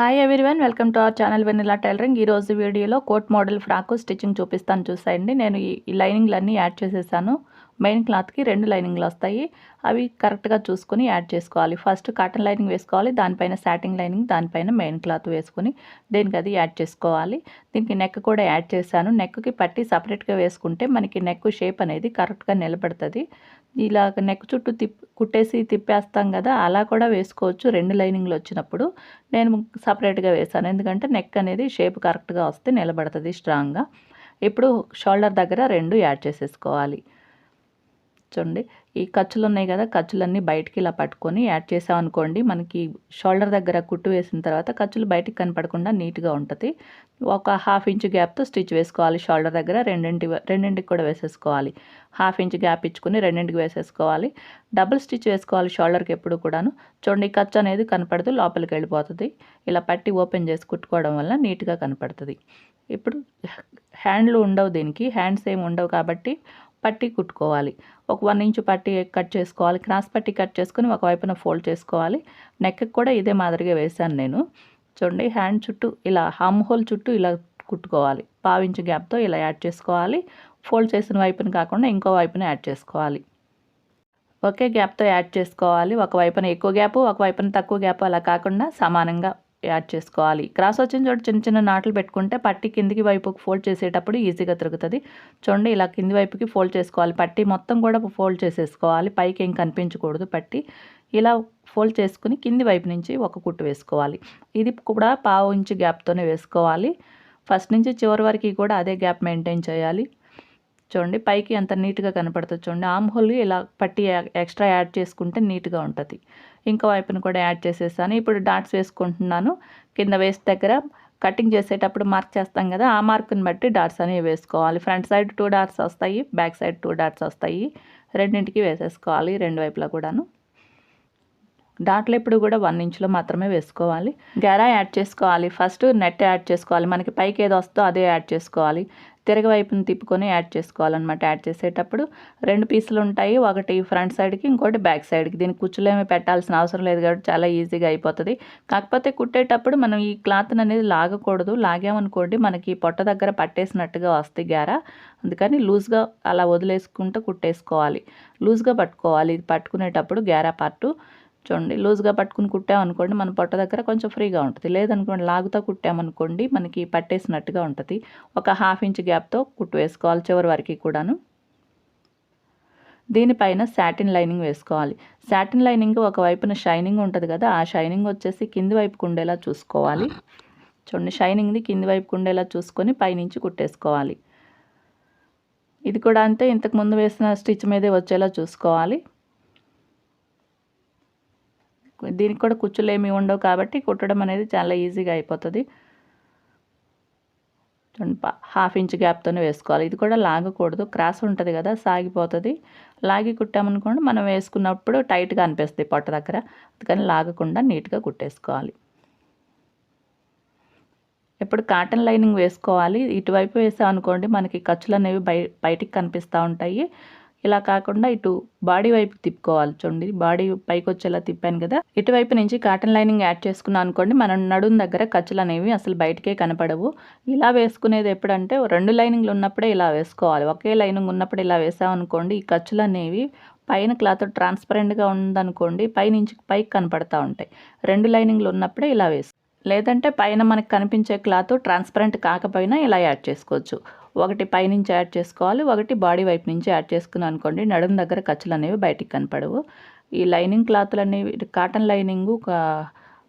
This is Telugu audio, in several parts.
Hi everyone welcome to our channel vanilla tailoring ఈ రోజు వీడియోలో కోట్ మోడల్ ఫ్రాకు స్టిచ్చింగ్ చూపిస్తాను చూసేయండి. నేను ఈ ఈ లైనింగ్లన్నీ యాడ్ చేసేసాను. మెయిన్ క్లాత్కి రెండు లైనింగ్లు వస్తాయి. అవి కరెక్ట్గా చూసుకొని యాడ్ చేసుకోవాలి. ఫస్ట్ కాటన్ లైనింగ్ వేసుకోవాలి దానిపైన సాటింగ్ లైనింగ్ దానిపైన మెయిన్ క్లాత్ వేసుకొని దీనికి అది యాడ్ చేసుకోవాలి. దీనికి నెక్ కూడా యాడ్ చేశాను. నెక్కి పట్టి సపరేట్గా వేసుకుంటే మనకి నెక్ షేప్ అనేది కరెక్ట్గా నిలబడుతుంది. ఇలాగ నెక్ చుట్టూ తిప్ కుట్టేసి తిప్పేస్తాం కదా అలా కూడా వేసుకోవచ్చు. రెండు లైనింగ్లు వచ్చినప్పుడు నేను సపరేట్గా వేసాను. ఎందుకంటే నెక్ అనేది షేప్ కరెక్ట్గా వస్తే నిలబడుతుంది స్ట్రాంగ్గా. ఇప్పుడు షోల్డర్ దగ్గర రెండు యాడ్ చేసేసుకోవాలి. చూడండి. ఈ ఖర్చులు ఉన్నాయి కదా ఖర్చులన్నీ బయటికి ఇలా పట్టుకొని యాడ్ చేసామనుకోండి మనకి షోల్డర్ దగ్గర కుట్టు వేసిన తర్వాత ఖర్చులు బయటికి కనపడకుండా నీట్గా ఉంటుంది. ఒక హాఫ్ ఇంచ్ గ్యాప్తో స్టిచ్ వేసుకోవాలి షోల్డర్ దగ్గర రెండింటి రెండింటికి కూడా వేసేసుకోవాలి. హాఫ్ ఇంచ్ గ్యాప్ ఇచ్చుకుని రెండింటికి వేసేసుకోవాలి. డబుల్ స్టిచ్ వేసుకోవాలి షోల్డర్కి ఎప్పుడు కూడాను. చూడండి ఖర్చు అనేది కనపడదు లోపలికి వెళ్ళిపోతుంది. ఇలా పట్టి ఓపెన్ చేసి కుట్టుకోవడం వల్ల నీట్గా కనపడుతుంది. ఇప్పుడు హ్యాండ్లు ఉండవు దీనికి హ్యాండ్స్ ఏమి ఉండవు కాబట్టి పట్టి కుట్టుకోవాలి. ఒక వన్ ఇంచ్ పట్టి కట్ చేసుకోవాలి. క్రాస్ పట్టి కట్ చేసుకొని ఒకవైపున ఫోల్డ్ చేసుకోవాలి. నెక్కి కూడా ఇదే మాదిరిగా వేశాను నేను. చూడండి హ్యాండ్ చుట్టూ ఇలా హమ్ హోల్ చుట్టూ ఇలా కుట్టుకోవాలి. పావించు గ్యాప్తో ఇలా యాడ్ చేసుకోవాలి. ఫోల్డ్ చేసిన వైపున కాకుండా ఇంకో వైపున యాడ్ చేసుకోవాలి. ఒకే గ్యాప్తో యాడ్ చేసుకోవాలి. ఒక వైపున ఎక్కువ గ్యాప్ ఒక వైపున తక్కువ గ్యాప్ అలా కాకుండా సమానంగా యాడ్ చేసుకోవాలి. క్రాస్ వచ్చిన చోటు చిన్న చిన్న నాట్లు పెట్టుకుంటే పట్టి కిందికి వైపుకి ఫోల్డ్ చేసేటప్పుడు ఈజీగా తిరుగుతుంది. చూడండి ఇలా కింది వైపుకి ఫోల్డ్ చేసుకోవాలి. పట్టి మొత్తం కూడా ఫోల్డ్ చేసేసుకోవాలి. పైకి ఏం కనిపించకూడదు పట్టి. ఇలా ఫోల్డ్ చేసుకుని కింది వైపు నుంచి ఒక కుట్టు వేసుకోవాలి. ఇది కూడా పావు ఇంచు గ్యాప్తోనే వేసుకోవాలి. ఫస్ట్ నుంచి చివరి వరకు కూడా అదే గ్యాప్ మెయింటైన్ చేయాలి. చూడండి పైకి ఎంత నీట్గా కనపడుతుంది చూడండి. ఆమ్ హోల్ ఇలా పట్టి ఎక్స్ట్రా యాడ్ చేసుకుంటే నీట్గా ఉంటుంది. ఇంకో వైపున కూడా యాడ్ చేసేసాను. ఇప్పుడు డాట్స్ వేసుకుంటున్నాను. కింద వేస్ట్ దగ్గర కటింగ్ చేసేటప్పుడు మార్క్ చేస్తాం కదా ఆ మార్క్ని బట్టి డాట్స్ అనేవి వేసుకోవాలి. ఫ్రంట్ సైడ్ టూ డాట్స్ వస్తాయి బ్యాక్ సైడ్ టూ డాట్స్ వస్తాయి. రెండింటికి వేసేసుకోవాలి రెండు వైపులా కూడాను. డాట్లు ఎప్పుడు కూడా వన్ ఇంచ్లో మాత్రమే వేసుకోవాలి. గెరా యాడ్ చేసుకోవాలి. ఫస్ట్ నెట్ యాడ్ చేసుకోవాలి. మనకి పైకి ఏది వస్తుందో అదే యాడ్ చేసుకోవాలి. తిరగవైపుని తిప్పుకొని యాడ్ చేసుకోవాలన్నమాట. యాడ్ చేసేటప్పుడు రెండు పీసులు ఉంటాయి. ఒకటి ఫ్రంట్ సైడ్కి ఇంకోటి బ్యాక్ సైడ్కి. దీనికి కుచ్చులేమి పెట్టాల్సిన అవసరం లేదు కాబట్టి చాలా ఈజీగా అయిపోతుంది. కాకపోతే కుట్టేటప్పుడు మనం ఈ క్లాత్ని అనేది లాగకూడదు. లాగామనుకోండి మనకి పొట్ట దగ్గర పట్టేసినట్టుగా వస్తాయి గార అందుకని లూజ్గా అలా వదిలేసుకుంటూ కుట్టేసుకోవాలి. లూజ్గా పట్టుకోవాలి. ఇది పట్టుకునేటప్పుడు గ్యారా పార్టు చూడండి లూజ్గా పట్టుకుని కుట్టామనుకోండి మన పొట్ట దగ్గర కొంచెం ఫ్రీగా ఉంటుంది. లేదనుకోండి లాగుతో కుట్టామనుకోండి మనకి పట్టేసినట్టుగా ఉంటుంది. ఒక హాఫ్ ఇంచ్ గ్యాప్తో కుట్టు వేసుకోవాలి చివరి వరకు కూడాను. దీనిపైన శాటిన్ లైనింగ్ వేసుకోవాలి. శాటిన్ లైనింగ్ ఒకవైపున షైనింగ్ ఉంటుంది కదా ఆ షైనింగ్ వచ్చేసి కింది వైపుకు ఉండేలా చూసుకోవాలి. చూడండి షైనింగ్ది కింది వైపుకు ఉండేలా చూసుకొని పైనుంచి కుట్టేసుకోవాలి. ఇది కూడా అంతే ఇంతకు ముందు వేసిన స్టిచ్ మీదే వచ్చేలా చూసుకోవాలి. దీనికి కూడా కుచ్చులు ఏమి ఉండవు కాబట్టి కుట్టడం అనేది చాలా ఈజీగా అయిపోతుంది. హాఫ్ ఇంచ్ గ్యాప్తోనే వేసుకోవాలి. ఇది కూడా లాగకూడదు. క్రాస్ ఉంటుంది కదా సాగిపోతుంది. లాగి కుట్టామనుకోండి మనం వేసుకున్నప్పుడు టైట్గా అనిపిస్తుంది పొట్ట దగ్గర. అందుకని లాగకుండా నీట్గా కుట్టేసుకోవాలి. ఇప్పుడు కాటన్ లైనింగ్ వేసుకోవాలి. ఇటువైపు వేసామనుకోండి మనకి ఖర్చులు అనేవి బయ బయటికి కనిపిస్తూ ఉంటాయి. ఇలా కాకుండా ఇటు బాడీ వైపు తిప్పుకోవాలి. చూడండి బాడీ పైకి వచ్చేలా తిప్పాను కదా. ఇటువైపు నుంచి కాటన్ లైనింగ్ యాడ్ చేసుకున్నాం అనుకోండి మనం నడుం దగ్గర ఖర్చులు అనేవి అసలు బయటకే కనపడవు. ఇలా వేసుకునేది ఎప్పుడంటే రెండు లైనింగ్లు ఉన్నప్పుడే ఇలా వేసుకోవాలి. ఒకే లైనింగ్ ఉన్నప్పుడు ఇలా వేసామనుకోండి ఈ ఖర్చులు అనేవి పైన క్లాత్ ట్రాన్స్పరెంట్గా ఉందనుకోండి పైనుంచి పైకి కనపడతా ఉంటాయి. రెండు లైనింగ్లు ఉన్నప్పుడే ఇలా వేసు లేదంటే పైన మనకు కనిపించే క్లాత్ ట్రాన్స్పరెంట్ కాకపోయినా ఇలా యాడ్ చేసుకోవచ్చు. ఒకటి పైనుంచి యాడ్ చేసుకోవాలి ఒకటి బాడీ వైపు నుంచి యాడ్ చేసుకున్నాను అనుకోండి నడుము దగ్గర ఖర్చులు అనేవి బయటికి కనపడవు. ఈ లైనింగ్ క్లాత్లు అనేవి కాటన్ లైనింగ్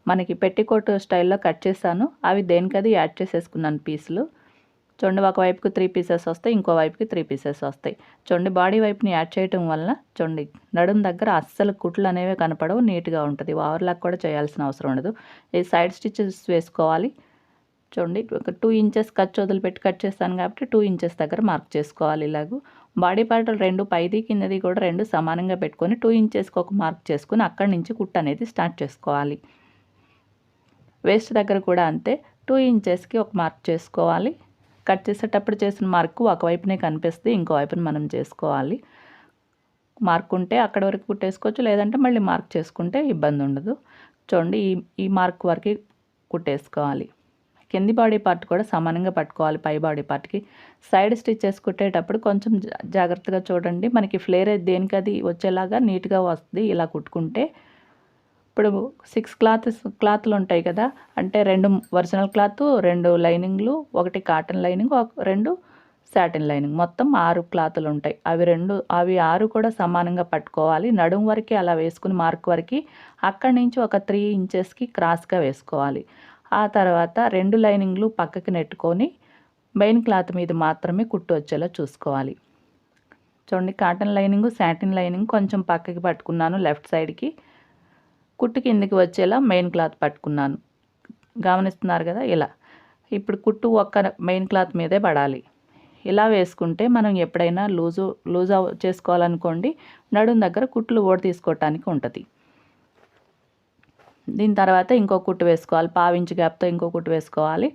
మనకి పెట్టికోట్ స్టైల్లో కట్ చేశాను. అవి దేనికది యాడ్ చేసేసుకున్నాను పీసులు. చూడండి ఒకవైపుకి త్రీ పీసెస్ వస్తాయి ఇంకో వైపుకి త్రీ పీసెస్ వస్తాయి. చూడండి బాడీ వైపుని యాడ్ చేయటం వల్ల చూడండి నడుం దగ్గర అస్సలు కుట్లు అనేవి కనపడవు నీట్గా ఉంటుంది. ఓవర్లాక్ కూడా చేయాల్సిన అవసరం ఉండదు. ఈ సైడ్ స్టిచెస్ వేసుకోవాలి. చూడండి ఒక టూ ఇంచెస్ ఖర్చు వదిలిపెట్టి కట్ చేస్తాను కాబట్టి టూ ఇంచెస్ దగ్గర మార్క్ చేసుకోవాలి ఇలాగూ. బాడీ పార్టులు రెండు పైది కిందది కూడా రెండు సమానంగా పెట్టుకొని టూ ఇంచెస్కి ఒక మార్క్ చేసుకొని అక్కడి నుంచి కుట్ అనేది స్టార్ట్ చేసుకోవాలి. వేస్ట్ దగ్గర కూడా అంతే టూ ఇంచెస్కి ఒక మార్క్ చేసుకోవాలి. కట్ చేసేటప్పుడు చేసిన మార్కు ఒకవైపునే కనిపిస్తుంది ఇంకో వైపున మనం చేసుకోవాలి. మార్క్ ఉంటే అక్కడ వరకు కుట్టేసుకోవచ్చు లేదంటే మళ్ళీ మార్క్ చేసుకుంటే ఇబ్బంది ఉండదు. చూడండి ఈ ఈ మార్క్ వరకు కుట్టేసుకోవాలి. కింది బాడీ పార్ట్ కూడా సమానంగా పట్టుకోవాలి పై బాడీ పార్ట్కి. సైడ్ స్టిచ్చెస్ కుట్టేటప్పుడు కొంచెం జా- జాగ్రత్తగా చూడండి. మనకి ఫ్లేర్ అయితే దేనికి అది వచ్చేలాగా నీట్గా వస్తుంది ఇలా కుట్టుకుంటే. ఇప్పుడు సిక్స్ క్లాత్ క్లాత్లు ఉంటాయి కదా అంటే రెండు ఒరిజినల్ క్లాత్ రెండు లైనింగ్లు ఒకటి కాటన్ లైనింగ్ ఒక రెండు సాటిన్ లైనింగ్. మొత్తం ఆరు క్లాతులు ఉంటాయి. అవి రెండు అవి ఆరు కూడా సమానంగా పట్టుకోవాలి. నడుము వరకు అలా వేసుకుని మార్క్ వరకు అక్కడి నుంచి ఒక త్రీ ఇంచెస్కి క్రాస్గా వేసుకోవాలి. ఆ తర్వాత రెండు లైనింగ్లు పక్కకి నెట్టుకొని మెయిన్ క్లాత్ మీద మాత్రమే కుట్టు వచ్చేలా చూసుకోవాలి. చూడండి కాటన్ లైనింగ్ శాటిన్ లైనింగ్ కొంచెం పక్కకి పట్టుకున్నాను లెఫ్ట్ సైడ్కి. కుట్టు కిందికి వచ్చేలా మెయిన్ క్లాత్ పట్టుకున్నాను. గమనిస్తున్నారు కదా ఇలా. ఇప్పుడు కుట్టు ఒక్క మెయిన్ క్లాత్ మీదే పడాలి. ఇలా వేసుకుంటే మనం ఎప్పుడైనా లూజు లూజ్ చేసుకోవాలనుకోండి నడుం దగ్గర కుట్లు ఓడ తీసుకోవటానికి ఉంటుంది. దీని తర్వాత ఇంకో కుట్టు వేసుకోవాలి. పావించి గ్యాప్తో ఇంకో కుట్టు వేసుకోవాలి.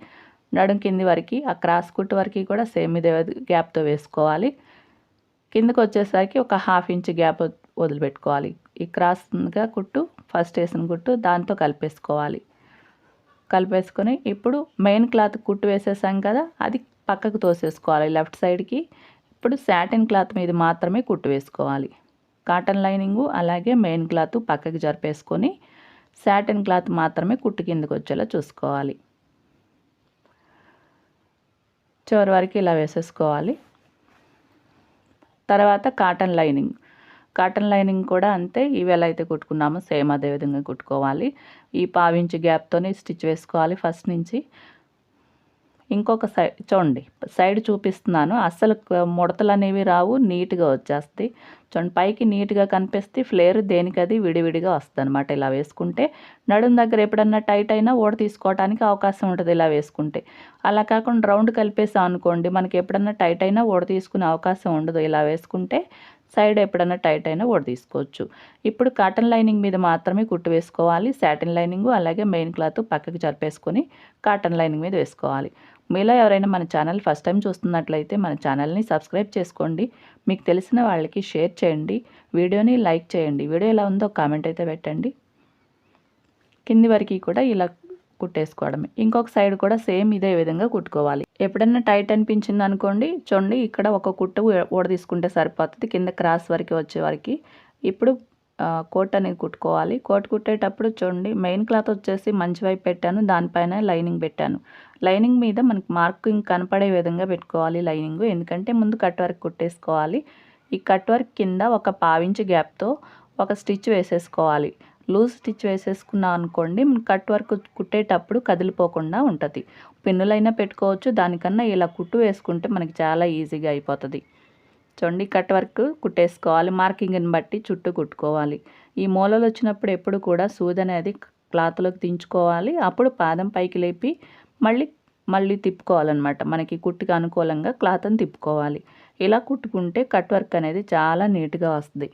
నడుం కింది వరకు ఆ క్రాస్ కుట్టు వరకు కూడా సేమ్ ఇదే గ్యాప్తో వేసుకోవాలి. కిందకు వచ్చేసరికి ఒక హాఫ్ ఇంచ్ గ్యాప్ వదిలిపెట్టుకోవాలి. ఈ క్రాస్గా కుట్టు ఫస్ట్ వేసిన కుట్టు దాంతో కలిపేసుకోవాలి. కలిపేసుకొని ఇప్పుడు మెయిన్ క్లాత్ కుట్టు వేసేసాం కదా అది పక్కకు తోసేసుకోవాలి లెఫ్ట్ సైడ్కి ఇప్పుడు శాటిన్ క్లాత్ మీద మాత్రమే కుట్టు వేసుకోవాలి. కాటన్ లైనింగు అలాగే మెయిన్ క్లాత్ పక్కకి జరిపేసుకొని సాటిన్ క్లాత్ మాత్రమే కుట్టు కిందకు వచ్చేలా చూసుకోవాలి. చివరి వరకు ఇలా వేసేసుకోవాలి. తర్వాత కాటన్ లైనింగ్. కాటన్ లైనింగ్ కూడా అంతే ఇవి ఎలా అయితే కుట్టుకున్నామో సేమ్ అదే విధంగా కుట్టుకోవాలి. ఈ పావించి గ్యాప్తోనే స్టిచ్ వేసుకోవాలి ఫస్ట్ నుంచి. ఇంకొక సైడ్ చూడండి సైడ్ చూపిస్తున్నాను. అస్సలు ముడతలు అనేవి రావు నీట్గా వచ్చేస్తాయి. చూడండి పైకి నీట్గా కనిపిస్తే ఫ్లేర్ దేనికది విడివిడిగా వస్తుంది అనమాట ఇలా వేసుకుంటే. నడుం దగ్గర ఎప్పుడన్నా టైట్ అయినా ఓడ తీసుకోవడానికి అవకాశం ఉంటుంది ఇలా వేసుకుంటే. అలా కాకుండా రౌండ్ కలిపేసాం అనుకోండి మనకి ఎప్పుడన్నా టైట్ అయినా ఓడ తీసుకునే అవకాశం ఉండదు ఇలా వేసుకుంటే. సైడ్ ఎప్పుడైనా టైట్ అయినా కూడా తీసుకోవచ్చు. ఇప్పుడు కాటన్ లైనింగ్ మీద మాత్రమే కుట్టు వేసుకోవాలి. సాటిన్ లైనింగ్ అలాగే మెయిన్ క్లాత్ పక్కకి జరిపేసుకొని కాటన్ లైనింగ్ మీద వేసుకోవాలి. మీలో ఎవరైనా మన ఛానల్ ఫస్ట్ టైం చూస్తున్నట్లయితే మన ఛానల్ని సబ్స్క్రైబ్ చేసుకోండి. మీకు తెలిసిన వాళ్ళకి షేర్ చేయండి. వీడియోని లైక్ చేయండి. వీడియో ఎలా ఉందో కామెంట్ అయితే పెట్టండి. కింది వరకు కూడా ఇలా కుట్టేసుకోవడమే. ఇంకొక సైడ్ కూడా సేమ్ ఇదే విధంగా కుట్టుకోవాలి. ఎప్పుడైనా టైట్ అనిపించింది అనుకోండి చూడండి ఇక్కడ ఒక కుట్టు ఊడ తీసుకుంటే సరిపోతుంది. కింద క్రాస్ వరకు వచ్చే వరకు. ఇప్పుడు కోట్ అనేది కుట్టుకోవాలి. కోట్ కుట్టేటప్పుడు చూడండి మెయిన్ క్లాత్ వచ్చేసి మంచి వైపు పెట్టాను దానిపైన లైనింగ్ పెట్టాను. లైనింగ్ మీద మనకి మార్కింగ్ కనపడే విధంగా పెట్టుకోవాలి లైనింగ్. ఎందుకంటే ముందు కట్ వర్క్ కుట్టేసుకోవాలి. ఈ కట్ వర్క్ కింద ఒక పావించి గ్యాప్తో ఒక స్టిచ్ వేసేసుకోవాలి. లూజ్ స్టిచ్ వేసేసుకున్నాం అనుకోండి కట్ వర్క్ కుట్టేటప్పుడు కదిలిపోకుండా ఉంటుంది. పిన్నులైనా పెట్టుకోవచ్చు దానికన్నా ఇలా కుట్టు వేసుకుంటే మనకి చాలా ఈజీగా అయిపోతుంది. చూడండి కట్ వర్క్ కుట్టేసుకోవాలి మార్కింగ్ని బట్టి చుట్టూ కుట్టుకోవాలి. ఈ మూలలు వచ్చినప్పుడు ఎప్పుడు కూడా సూది అనేది క్లాత్లోకి దించుకోవాలి. అప్పుడు పాదం పైకి లేపి మళ్ళీ మళ్ళీ తిప్పుకోవాలన్నమాట. మనకి కుట్టుకి అనుకూలంగా క్లాత్ని తిప్పుకోవాలి. ఇలా కుట్టుకుంటే కట్ వర్క్ అనేది చాలా నీట్గా వస్తుంది.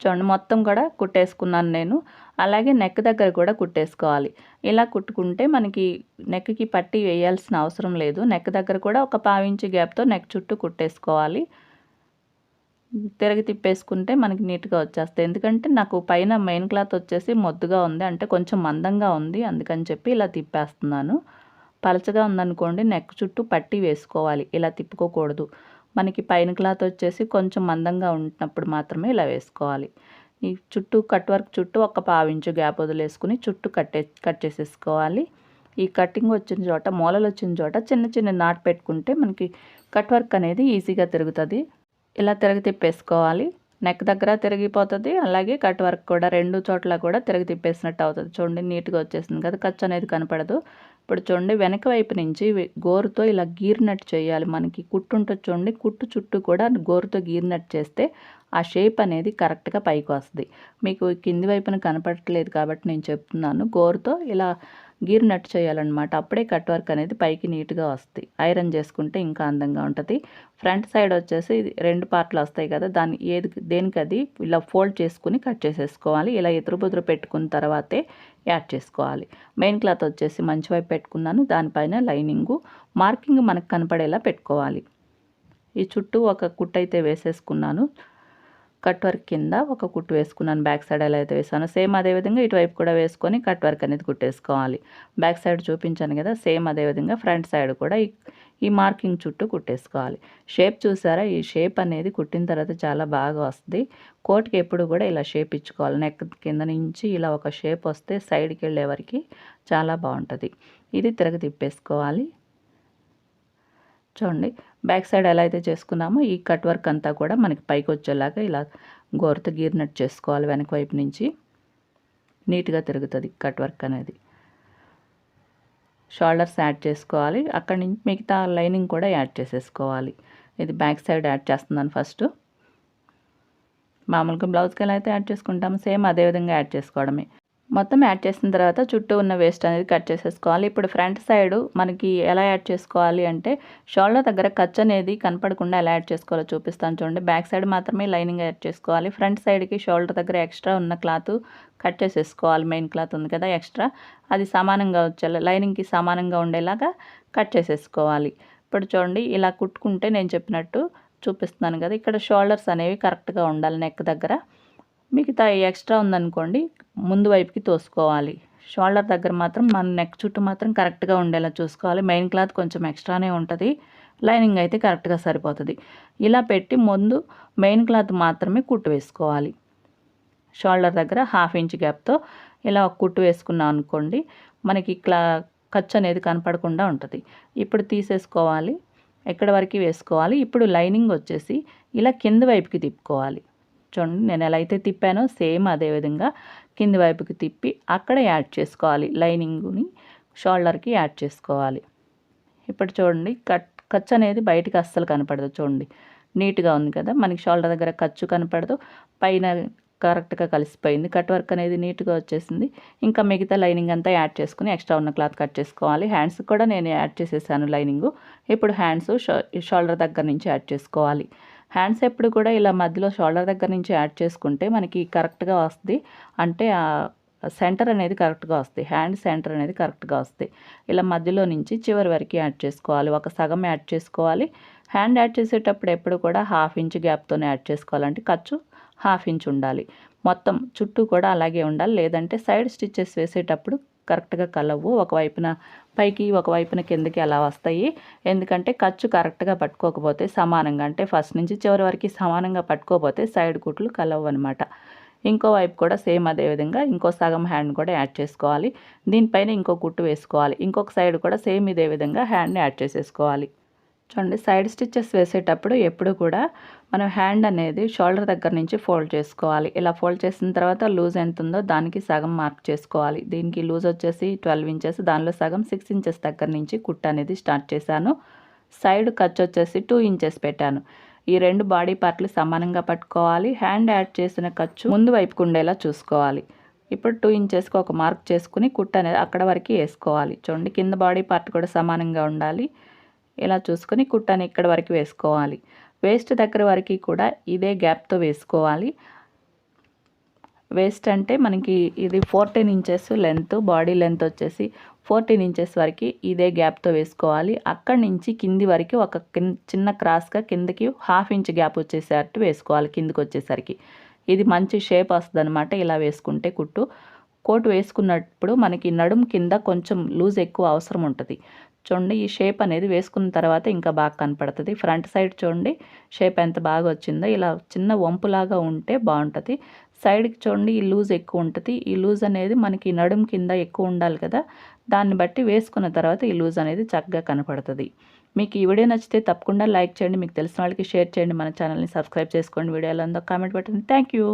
చూడండి మొత్తం కూడా కుట్టేసుకున్నాను నేను. అలాగే నెక్ దగ్గర కూడా కుట్టేసుకోవాలి. ఇలా కుట్టుకుంటే మనకి నెక్కి పట్టి వేయాల్సిన అవసరం లేదు. నెక్ దగ్గర కూడా ఒక పావించి గ్యాప్తో నెక్ చుట్టూ కుట్టేసుకోవాలి. తిరగి తిప్పేసుకుంటే మనకి నీట్గా వచ్చేస్తాయి. ఎందుకంటే నాకు పైన మెయిన్ క్లాత్ వచ్చేసి మొద్దుగా ఉంది. అంటే కొంచెం మందంగా ఉంది. అందుకని చెప్పి ఇలా తిప్పేస్తున్నాను. పలచగా ఉందనుకోండి నెక్ చుట్టూ పట్టి వేసుకోవాలి. ఇలా తిప్పుకోకూడదు. మనకి పైన క్లాత్ వచ్చేసి కొంచెం మందంగా ఉంటున్నప్పుడు మాత్రమే ఇలా వేసుకోవాలి. ఈ చుట్టూ కట్ వర్క్ చుట్టూ ఒక పావించు గ్యాప్ వదిలేసుకుని చుట్టూ కట్టే కట్ చేసేసుకోవాలి. ఈ కటింగ్ వచ్చిన చోట మూలలు వచ్చిన చోట చిన్న చిన్న నాట్ పెట్టుకుంటే మనకి కట్ వర్క్ అనేది ఈజీగా తిరుగుతుంది. ఇలా తిరగి తిప్పేసుకోవాలి. నెక్ దగ్గర తిరిగిపోతుంది. అలాగే కట్ వర్క్ కూడా రెండు చోట్ల కూడా తిరగి తిప్పేసినట్టు అవుతుంది. చూడండి నీట్గా వచ్చేసింది కదా ఖర్చు అనేది కనపడదు. ఇప్పుడు చూడండి వెనక వైపు నుంచి గోరుతో ఇలా గీరినట్టు చేయాలి మనకి. కుట్టు ఉంటుంది చూడండి కుట్టు చుట్టూ కూడా గోరుతో గీరినట్టు చేస్తే ఆ షేప్ అనేది కరెక్ట్గా పైకి వస్తుంది. మీకు కింది వైపున కనపడట్లేదు కాబట్టి నేను చెప్తున్నాను. గోరుతో ఇలా గీరినట్టు చేయాలన్నమాట. అప్పుడే కట్ వర్క్ అనేది పైకి నీట్గా వస్తుంది. ఐరన్ చేసుకుంటే ఇంకా అందంగా ఉంటుంది. ఫ్రంట్ సైడ్ వచ్చేసి ఇది రెండు పార్ట్లు వస్తాయి కదా దాన్ని ఏది దేనికి అది ఇలా ఫోల్డ్ చేసుకుని కట్ చేసేసుకోవాలి. ఇలా ఎదురుబుదురు పెట్టుకున్న తర్వాతే యాడ్ చేసుకోవాలి. మెయిన్ క్లాత్ వచ్చేసి మంచి వైపు పెట్టుకున్నాను. దానిపైన లైనింగు మార్కింగ్ మనకు కనపడేలా పెట్టుకోవాలి. ఈ చుట్టూ ఒక కుట్టు అయితే వేసేసుకున్నాను. కట్ వర్క్ కింద ఒక కుట్టు వేసుకున్నాను. బ్యాక్ సైడ్ ఎలా అయితే వేసాను సేమ్ అదేవిధంగా ఇటువైపు కూడా వేసుకొని కట్ వర్క్ అనేది కుట్టేసుకోవాలి. బ్యాక్ సైడ్ చూపించాను కదా సేమ్ అదేవిధంగా ఫ్రంట్ సైడ్ కూడా ఈ మార్కింగ్ చుట్టూ కుట్టేసుకోవాలి. షేప్ చూసారా? ఈ షేప్ అనేది కుట్టిన తర్వాత చాలా బాగా వస్తుంది. కోట్కి ఎప్పుడు కూడా ఇలా షేప్ ఇచ్చుకోవాలి. నెక్ కింద నుంచి ఇలా ఒక షేప్ వస్తే సైడ్కి వెళ్ళే వరకు చాలా బాగుంటుంది. ఇది తిరగ తిప్పేసుకోవాలి. చూడండి బ్యాక్ సైడ్ ఎలా అయితే చేసుకున్నామో ఈ కట్ వర్క్ అంతా కూడా మనకి పైకి వచ్చేలాగా ఇలా గోరత గీరినట్టు చేసుకోవాలి వెనక వైపు నుంచి. నీట్గా తిరుగుతుంది కట్ వర్క్ అనేది. షోల్డర్స్ యాడ్ చేసుకోవాలి. అక్కడి నుంచి మిగతా లైనింగ్ కూడా యాడ్ చేసేసుకోవాలి. ఇది బ్యాక్ సైడ్ యాడ్ చేస్తున్నాను ఫస్ట్. మామూలుగా బ్లౌజ్కి ఎలా అయితే యాడ్ చేసుకుంటాము సేమ్ అదే విధంగా యాడ్ చేసుకోవడమే. మొత్తం యాడ్ చేసిన తర్వాత చుట్టూ ఉన్న వేస్ట్ అనేది కట్ చేసేసుకోవాలి. ఇప్పుడు ఫ్రంట్ సైడ్ మనకి ఎలా యాడ్ చేసుకోవాలి అంటే షోల్డర్ దగ్గర ఖర్చు అనేది కనపడకుండా ఎలా యాడ్ చేసుకోవాలో చూపిస్తాను చూడండి. బ్యాక్ సైడ్ మాత్రమే లైనింగ్ యాడ్ చేసుకోవాలి. ఫ్రంట్ సైడ్కి షోల్డర్ దగ్గర ఎక్స్ట్రా ఉన్న క్లాత్ కట్ చేసేసుకోవాలి. మెయిన్ క్లాత్ ఉంది కదా ఎక్స్ట్రా అది సమానంగా వచ్చేలా లైనింగ్కి సమానంగా ఉండేలాగా కట్ చేసేసుకోవాలి. ఇప్పుడు చూడండి ఇలా కుట్టుకుంటే నేను చెప్పినట్టు చూపిస్తున్నాను కదా ఇక్కడ షోల్డర్స్ అనేవి కరెక్ట్గా ఉండాలి నెక్ దగ్గర. మిగతా ఎక్స్ట్రా ఉందనుకోండి ముందు వైపుకి తోసుకోవాలి. షోల్డర్ దగ్గర మాత్రం మన నెక్ చుట్టూ మాత్రం కరెక్ట్గా ఉండేలా చూసుకోవాలి. మెయిన్ క్లాత్ కొంచెం ఎక్స్ట్రానే ఉంటుంది. లైనింగ్ అయితే కరెక్ట్గా సరిపోతుంది. ఇలా పెట్టి ముందు మెయిన్ క్లాత్ మాత్రమే కుట్టు వేసుకోవాలి. షోల్డర్ దగ్గర హాఫ్ ఇంచ్ గ్యాప్తో ఇలా ఒక కుట్టు వేసుకున్నాం అనుకోండి మనకి క్లా ఖర్చు అనేది కనపడకుండా ఉంటుంది. ఇప్పుడు తీసేసుకోవాలి. ఎక్కడ వరకు వేసుకోవాలి? ఇప్పుడు లైనింగ్ వచ్చేసి ఇలా కింద వైపుకి తిప్పుకోవాలి. చూడండి నేను ఎలా అయితే తిప్పానో సేమ్ అదే విధంగా కింది వైపుకి తిప్పి అక్కడ యాడ్ చేసుకోవాలి. లైనింగ్ని షోల్డర్కి యాడ్ చేసుకోవాలి. ఇప్పుడు చూడండి కట్ ఖర్చు అనేది బయటికి అస్సలు కనపడదు చూడండి. నీట్గా ఉంది కదా మనకి షోల్డర్ దగ్గర ఖర్చు కనపడదు. పైన కరెక్ట్గా కలిసిపోయింది. కట్ వర్క్ అనేది నీట్గా వచ్చేసింది. ఇంకా మిగతా లైనింగ్ అంతా యాడ్ చేసుకుని ఎక్స్ట్రా ఉన్న క్లాత్ కట్ చేసుకోవాలి. హ్యాండ్స్ కూడా నేను యాడ్ చేసేసాను లైనింగ్. ఇప్పుడు హ్యాండ్స్ షోల్డర్ దగ్గర నుంచి యాడ్ చేసుకోవాలి. హ్యాండ్స్ ఎప్పుడు కూడా ఇలా మధ్యలో షోల్డర్ దగ్గర నుంచి యాడ్ చేసుకుంటే మనకి కరెక్ట్గా వస్తుంది. అంటే సెంటర్ అనేది కరెక్ట్గా వస్తుంది. హ్యాండ్ సెంటర్ అనేది కరెక్ట్గా వస్తుంది. ఇలా మధ్యలో నుంచి చివరి వరకు యాడ్ చేసుకోవాలి. ఒక సగం యాడ్ చేసుకోవాలి. హ్యాండ్ యాడ్ చేసేటప్పుడు ఎప్పుడు కూడా హాఫ్ ఇంచ్ గ్యాప్తోనే యాడ్ చేసుకోవాలంటే ఖర్చు హాఫ్ ఇంచ్ ఉండాలి. మొత్తం చుట్టూ కూడా అలాగే ఉండాలి. లేదంటే సైడ్ స్టిచ్చెస్ వేసేటప్పుడు కరెక్ట్గా కలవు. ఒకవైపున పైకి ఒకవైపున కిందకి అలా వస్తాయి. ఎందుకంటే ఖర్చు కరెక్ట్గా పట్టుకోకపోతే సమానంగా అంటే ఫస్ట్ నుంచి చివరి వరకు సమానంగా పట్టుకోకపోతే సైడ్ కుట్లు కలవు అనమాట ఇంకో వైపు కూడా సేమ్ అదే విధంగా ఇంకో సగం హ్యాండ్ కూడా యాడ్ చేసుకోవాలి. దీనిపైన ఇంకో కుట్టు వేసుకోవాలి. ఇంకొక సైడ్ కూడా సేమ్ ఇదే విధంగా హ్యాండ్ని యాడ్ చేసేసుకోవాలి. చూడండి సైడ్ స్టిచ్చెస్ వేసేటప్పుడు ఎప్పుడు కూడా మనం హ్యాండ్ అనేది షోల్డర్ దగ్గర నుంచి ఫోల్డ్ చేసుకోవాలి. ఇలా ఫోల్డ్ చేసిన తర్వాత లూజ్ ఎంత ఉందో దానికి సగం మార్క్ చేసుకోవాలి. దీనికి లూజ్ వచ్చేసి ట్వెల్వ్ ఇంచెస్ దానిలో సగం సిక్స్ ఇంచెస్ దగ్గర నుంచి కుట్ అనేది స్టార్ట్ చేశాను. సైడ్ ఖర్చు వచ్చేసి టూ ఇంచెస్ పెట్టాను. ఈ రెండు బాడీ పార్ట్లు సమానంగా పట్టుకోవాలి. హ్యాండ్ యాడ్ చేసిన ఖర్చు ముందు వైపుకు ఉండేలా చూసుకోవాలి. ఇప్పుడు టూ ఇంచెస్కి ఒక మార్క్ చేసుకుని కుట్ అనేది అక్కడ వరకు వేసుకోవాలి. చూడండి కింద బాడీ పార్ట్ కూడా సమానంగా ఉండాలి. ఇలా చూసుకొని కుట్టని ఇక్కడ వరకు వేసుకోవాలి. వేస్ట్ దగ్గర వరకు కూడా ఇదే గ్యాప్తో వేసుకోవాలి. వేస్ట్ అంటే మనకి ఇది fourteen inches length body length వచ్చేసి ఫోర్టీన్ ఇంచెస్ వరకు ఇదే గ్యాప్తో వేసుకోవాలి. అక్కడి నుంచి కింది వరకు ఒక చిన్న క్రాస్గా కిందకి హాఫ్ ఇంచ్ గ్యాప్ వచ్చేసరికి వేసుకోవాలి కిందికి వచ్చేసరికి. ఇది మంచి షేప్ వస్తుంది అనమాట ఇలా వేసుకుంటే కుట్టు. కోటు వేసుకున్నప్పుడు మనకి నడుము కింద కొంచెం లూజ్ ఎక్కువ అవసరం ఉంటుంది. చూడండి ఈ షేప్ అనేది వేసుకున్న తర్వాత ఇంకా బాగా కనపడుతుంది. ఫ్రంట్ సైడ్ చూడండి షేప్ ఎంత బాగా వచ్చిందో. ఇలా చిన్న వంపులాగా ఉంటే బాగుంటుంది. సైడ్కి చూడండి ఈ లూజ్ ఎక్కువ ఉంటుంది. ఈ లూజ్ అనేది మనకి నడుము కింద ఎక్కువ ఉండాలి కదా. దాన్ని బట్టి వేసుకున్న తర్వాత ఈ లూజ్ అనేది చక్కగా కనపడుతుంది. మీకు ఈ వీడియో నచ్చితే తప్పకుండా లైక్ చేయండి. మీకు తెలిసిన వాళ్ళకి షేర్ చేయండి. మన ఛానల్ని సబ్స్క్రైబ్ చేసుకోండి. వీడియోలో కామెంట్ పెట్టండి. Thank you